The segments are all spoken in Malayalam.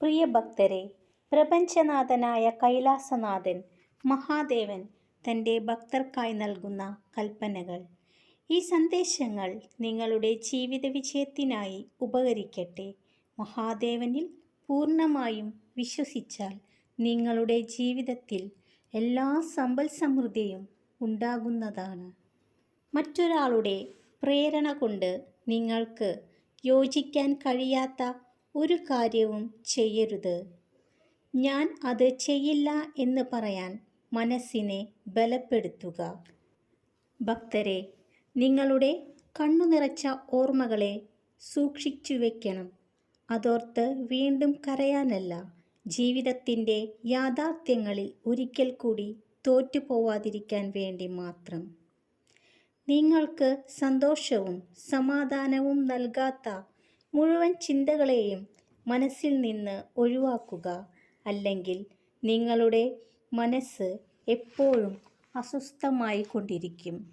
പ്രിയ ഭക്തരെ പ്രപഞ്ചനാഥനായ കൈലാസനാഥൻ മഹാദേവൻ തന്റെ ഭക്തർക്കായി നൽകുന്ന കൽപ്പനകൾ. ഈ സന്ദേശങ്ങൾ നിങ്ങളുടെ ജീവിത വിജയത്തിനായി ഉപകരിക്കട്ടെ. മഹാദേവനിൽ പൂർണമായും വിശ്വസിച്ചാൽ നിങ്ങളുടെ ജീവിതത്തിൽ എല്ലാ സമ്പൽ സമൃദ്ധിയും ഉണ്ടാകുന്നതാണ്. മറ്റൊരാളുടെ പ്രേരണ കൊണ്ട് നിങ്ങൾക്ക് യോജിക്കാൻ കഴിയാത്ത ഒരു കാര്യവും ചെയ്യരുത്. ഞാൻ അത് ചെയ്യില്ല എന്ന് പറയാൻ മനസ്സിനെ ബലപ്പെടുത്തുക. ഭക്തരെ നിങ്ങളുടെ കണ്ണു നിറച്ച ഓർമ്മകളെ സൂക്ഷിച്ചു വയ്ക്കണം അതോർത്ത് വീണ്ടും കരയാനല്ല ജീവിതത്തിന്റെ യാഥാർത്ഥ്യങ്ങളിൽ ഒരിക്കൽ കൂടി തോറ്റുപോവാതിരിക്കാൻ വേണ്ടി മാത്രം. നിങ്ങൾക്ക് സന്തോഷവും സമാധാനവും നൽകാത്ത മുഴുവൻ ചിന്തകളെയും മനസ്സിൽ നിന്ന് ഒഴിവാക്കുക. അല്ലെങ്കിൽ നിങ്ങളുടെ മനസ്സ് എപ്പോഴും അസ്വസ്ഥമായി കൊണ്ടിരിക്കും.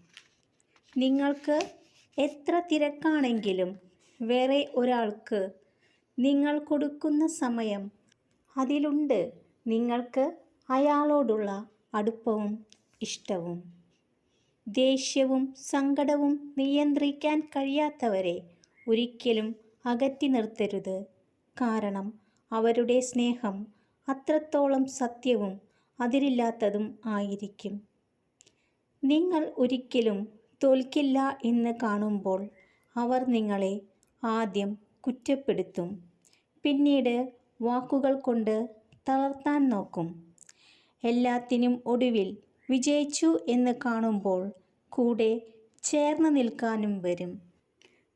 നിങ്ങൾക്ക് എത്ര തിരക്കാണെങ്കിലും വേറെ ഒരാൾക്ക് നിങ്ങൾ കൊടുക്കുന്ന സമയം അതിലുണ്ട്. നിങ്ങൾക്ക് അയാളോടുള്ള അടുപ്പവും ഇഷ്ടവും. ദേഷ്യവും സങ്കടവും നിയന്ത്രിക്കാൻ കഴിയാത്തവരെ ഒരിക്കലും അകറ്റി നിർത്തരുത്. കാരണം അവരുടെ സ്നേഹം അത്രത്തോളം സത്യവും അതിരില്ലാത്തതും ആയിരിക്കും. നിങ്ങൾ ഒരിക്കലും തോൽക്കില്ല എന്ന് കാണുമ്പോൾ അവർ നിങ്ങളെ ആദ്യം കുറ്റപ്പെടുത്തും. പിന്നീട് വാക്കുകൾ കൊണ്ട് തളർത്താൻ നോക്കും. എല്ലാത്തിനും ഒടുവിൽ വിജയിച്ചു എന്ന് കാണുമ്പോൾ കൂടെ ചേർന്ന് നിൽക്കാനും വരും.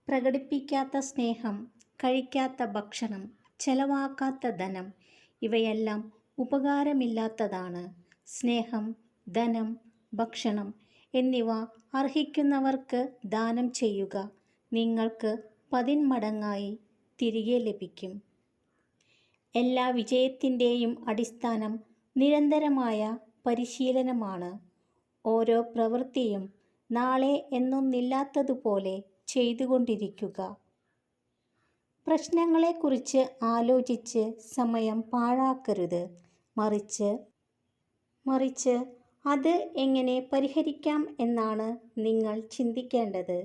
പ്രകടിപ്പിക്കാത്ത സ്നേഹം കഴിക്കാത്ത ഭക്ഷണം ചെലവാക്കാത്ത ധനം ഇവയെല്ലാം ഉപകാരമില്ലാത്തതാണ്. സ്നേഹം ധനം ഭക്ഷണം എന്നിവ അർഹിക്കുന്നവർക്ക് ദാനം ചെയ്യുക നിങ്ങൾക്ക് പതിന്മടങ്ങായി തിരികെ ലഭിക്കും. എല്ലാ വിജയത്തിന്റെയും അടിസ്ഥാനം നിരന്തരമായ പരിശീലനമാണ്. ഓരോ പ്രവൃത്തിയും നാളെ എന്നൊന്നില്ലാത്തതുപോലെ ചെയ്തുകൊണ്ടിരിക്കുക. പ്രശ്നങ്ങളെക്കുറിച്ച് ആലോചിച്ച് സമയം പാഴാക്കരുത്. മറിച്ച് മറിച്ച് അത് എങ്ങനെ പരിഹരിക്കാം എന്നാണ് നിങ്ങൾ ചിന്തിക്കേണ്ടത്.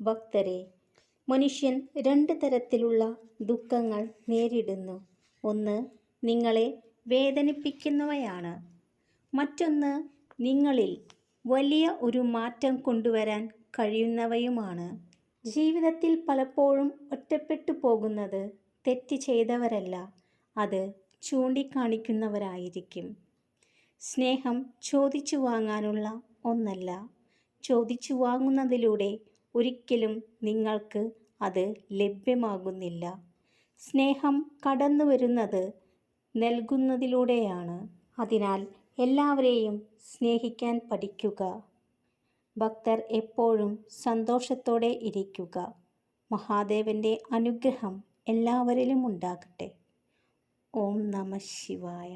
ഭക്തരെ മനുഷ്യൻ രണ്ട് തരത്തിലുള്ള ദുഃഖങ്ങൾ നേരിടുന്നു. ഒന്ന് നിങ്ങളെ വേദനിപ്പിക്കുന്നവയാണ്. മറ്റൊന്ന് നിങ്ങളിൽ വലിയ ഒരു മാറ്റം കൊണ്ടുവരാൻ കഴിയുന്നവയുമാണ്. ജീവിതത്തിൽ പലപ്പോഴും ഒറ്റപ്പെട്ടു പോകുന്നത് തെറ്റ് ചെയ്തവരല്ല. അത് ചൂണ്ടിക്കാണിക്കുന്നവരായിരിക്കും. സ്നേഹം ചോദിച്ചു വാങ്ങാനുള്ള ഒന്നല്ല. ചോദിച്ചു വാങ്ങുന്നതിലൂടെ ഒരിക്കലും നിങ്ങൾക്ക് അത് ലഭ്യമാകുന്നില്ല. സ്നേഹം കടന്നു വരുന്നത് നൽകുന്നതിലൂടെയാണ്. അതിനാൽ എല്ലാവരെയും സ്നേഹിക്കാൻ പഠിക്കുക. ഭക്തർ എപ്പോഴും സന്തോഷത്തോടെ ഇരിക്കുക. മഹാദേവന്റെ അനുഗ്രഹം എല്ലാവരിലും ഉണ്ടാകട്ടെ. ഓം നമ ശിവായ.